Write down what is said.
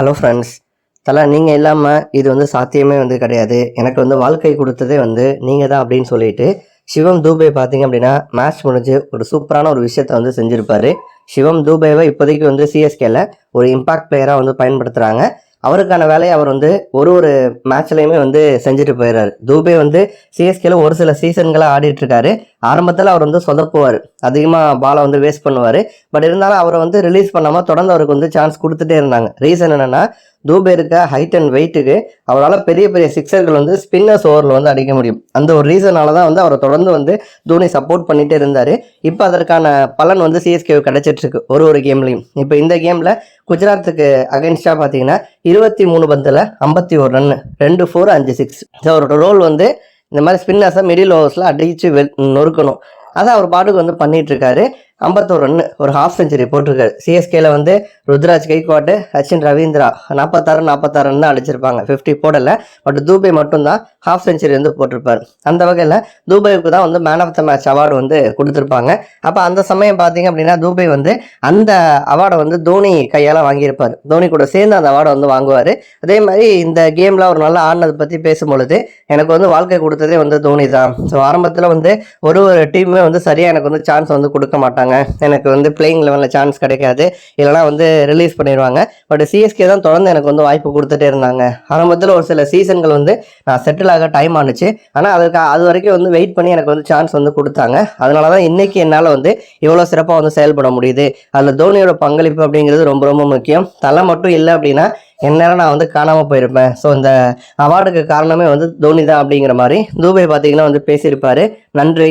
Hello friends தலா நீங்கள் இல்லாமல் இது வந்து சாத்தியமே வந்து கிடையாது. எனக்கு வந்து வாழ்க்கை கொடுத்ததே வந்து நீங்கள் தான் அப்படின்னு சொல்லிட்டு சிவம் தூபே பார்த்தீங்க அப்படின்னா மேட்ச் முடிஞ்சு ஒரு சூப்பரான ஒரு விஷயத்தை வந்து செஞ்சுருப்பார். சிவம் தூபேவை இப்போதைக்கு வந்து சிஎஸ்கேல ஒரு இம்பாக்ட் பிளேயராக வந்து பயன்படுத்துகிறாங்க அவருக்கான வேலையை அவர் வந்து ஒரு ஒரு மேட்ச்லையுமே வந்து செஞ்சுட்டு போயிடுறாரு தூபே வந்து சிஎஸ்கேல ஒரு சில சீசன்களாக ஆடிட்டு இருக்காரு. ஆரம்பத்தில் அவர் வந்து சொதப்புவார். அதிகமாக பாலை வந்து வேஸ்ட் பண்ணுவார். பட் இருந்தாலும் அவரை வந்து ரிலீஸ் பண்ணாமல் தொடர்ந்து அவருக்கு வந்து சான்ஸ் கொடுத்துட்டே இருந்தாங்க. ரீசன் என்னென்னா தூபே இருக்க ஹைட் அண்ட் வெயிட்டுக்கு அவரால் பெரிய பெரிய சிக்ஸர்கள் வந்து ஸ்பின்னர்ஸ் ஓவரில் வந்து அடிக்க முடியும். அந்த ஒரு ரீசனால தான் வந்து அவரை தொடர்ந்து வந்து தோனி சப்போர்ட் பண்ணிகிட்டே இருந்தார். இப்போ அதற்கான பலன் வந்து சிஎஸ்கே கிடச்சிட்ருக்கு ஒரு ஒரு கேம்லையும் இப்போ இந்த கேமில் குஜராத்துக்கு அகைன்ஸ்டாக பார்த்தீங்கன்னா இருபத்தி மூணு பந்தில் ஐம்பத்தி ஒரு ரன் ரெண்டு ஃபோர் அஞ்சு சிக்ஸ் ஸோ அவரோட ரோல் வந்து இந்த மாதிரி ஸ்பின்னர்ஸை மிடில் ஓவர்ஸில் அடித்து வெ நொறுக்கணும். அதை அவர் பாட்டுக்கு வந்து பண்ணிட்டு இருக்காரு. ஐம்பத்தோரு ரன் ஒரு ஹாஃப் செஞ்சுரி போட்டிருக்காரு சிஎஸ்கேல வந்து ருத்ராஜ் கைக்வாட்டு சச்சின் ரவீந்திரா நாற்பத்தாறு நாற்பத்தாறு ரன் தான் அடிச்சிருப்பாங்க. ஃபிஃப்டி போடலை பட் தூபே மட்டும்தான் ஹாஃப் செஞ்சுரி வந்து போட்டிருப்பார். அந்த வகையில் தூபேவுக்கு தான் வந்து man of the match award வந்து கொடுத்துருப்பாங்க. அப்போ அந்த சமயம் பார்த்தீங்க அப்படின்னா தூபே வந்து அந்த அவார்டை வந்து தோனி கையால் வாங்கியிருப்பார். தோனி கூட சேர்ந்து அந்த அவார்டை வந்து வாங்குவார். அதே மாதிரி இந்த கேமில் ஒரு நல்லா ஆடினதை பற்றி பேசும்பொழுது எனக்கு வந்து வாழ்க்கை கொடுத்ததே வந்து தோனி தான் ஸோ ஆரம்பத்தில் வந்து ஒரு ஒரு டீமுமே வந்து சரியாக எனக்கு வந்து சான்ஸ் வந்து கொடுக்க மாட்டாங்க. எனக்கு வந்து பிளேயிங் லெவலில் சான்ஸ் கிடைக்காது. இல்லைனா வந்து ரிலீஸ் பண்ணிடுவாங்க பட் சிஎஸ்கே தான் தொடர்ந்து எனக்கு வந்து வாய்ப்பு கொடுத்துட்டே இருந்தாங்க. ஆரம்பத்தில் ஒரு சில சீசன்கள் வந்து நான் செட்டில் ஆக டைம் ஆனுச்சு. ஆனால் அதுக்கு அது வரைக்கும் வந்து வெயிட் பண்ணி எனக்கு வந்து சான்ஸ் வந்து கொடுத்தாங்க. அதனால தான் இன்னைக்கு என்னால் வந்து இவ்வளோ சிறப்பாக வந்து செயல்பட முடியுது. அதில் தோனியோட பங்களிப்பு அப்படிங்கிறது ரொம்ப ரொம்ப முக்கியம். தலை மட்டும் இல்லை அப்படின்னா எந்நேரம் நான் வந்து காணாமல் போயிருப்பேன். ஸோ இந்த அவார்டுக்கு காரணமே வந்து தோனி தான் அப்படிங்கிற மாதிரி. தூபை பார்த்தீங்கன்னா வந்து பேசியிருப்பார். நன்றி.